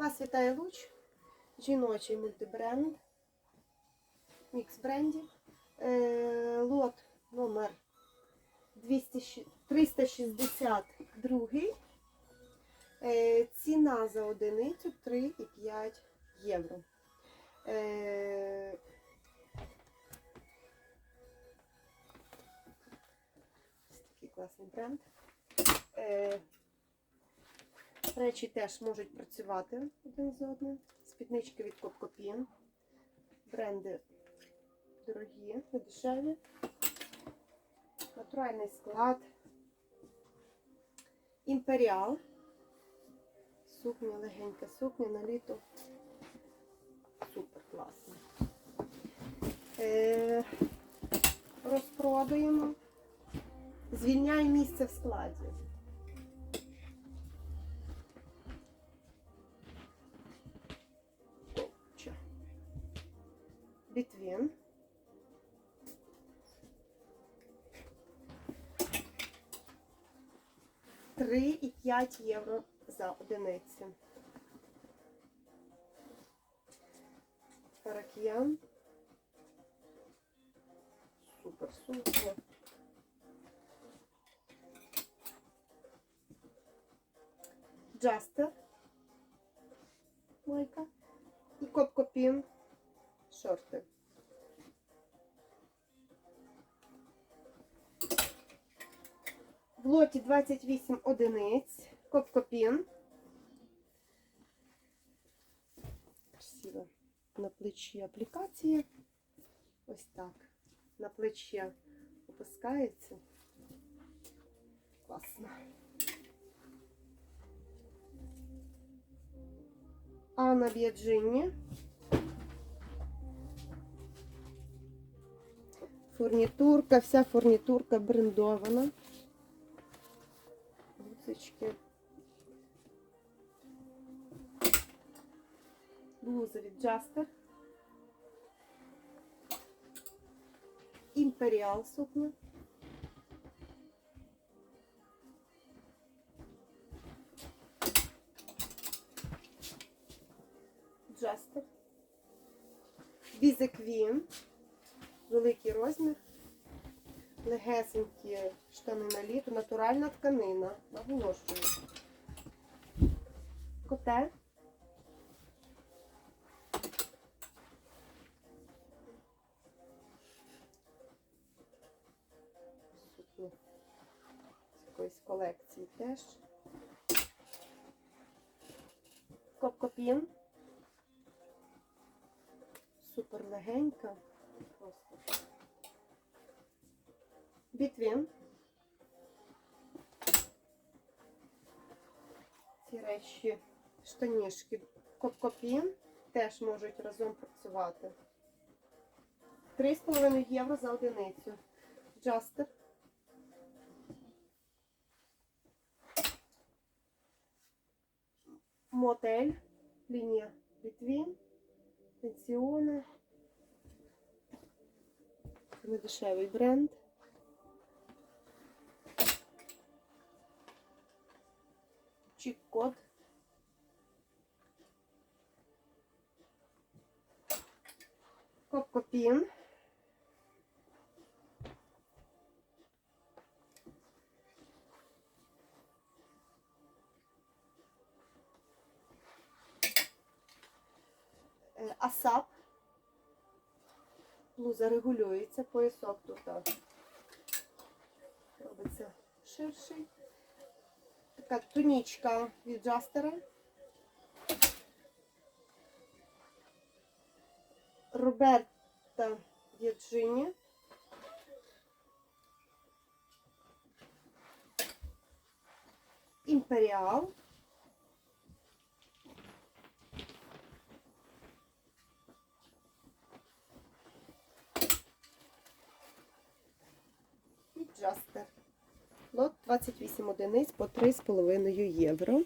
Вас луч, жіночий мультибренд, мікс брендів. Е, лот номер 200, 362. Е, ціна за одиницю 3,5 євро. Е, ось такий класний бренд. Речі теж можуть працювати один з одним. Спіднички від Копкопін. Бренди дорогі, не дешеві. Натуральний склад. Імперіал. Сукня, легенька сукня на літо. Супер класно. Е, розпродаємо. Звільняє місце в складі. Бітвін. Три і п'ять євро за одиницю. Паракіян. Супер супер. Джастер. Майка. І Копкопін. Шорти. В лоті 28 одиниць. Копкопін. Красиво. На плечі аплікація. Ось так. На плечі опускається. Класно. А на Біаджині. Фурнітурка, вся фурнітурка брендована. Гусочки. Блуза від Джастер. Імперіал сукня. Джастер. Бізеквін. Великий розмір. Легесенькі штани на літо. Натуральна тканина. Наголошую. Коте. Якоїсь колекції теж. Копкопін. Супер легенька. Просто. Бітвін. Ці речі, штанішки Копкопін теж можуть разом працювати. 3,5 євро за одиницю. Джастер. Мотель. Лінія Бітвін. Пенсіони. Це не дешевий бренд. Чік-код. Копкопін. Е, Асап. Блуза регулюється, поясок тут так, робиться ширший. Така тунічка від джастера. Роберта Вірджині. Імперіал. Джастер. Лот 28 одиниць по 3,5 євро.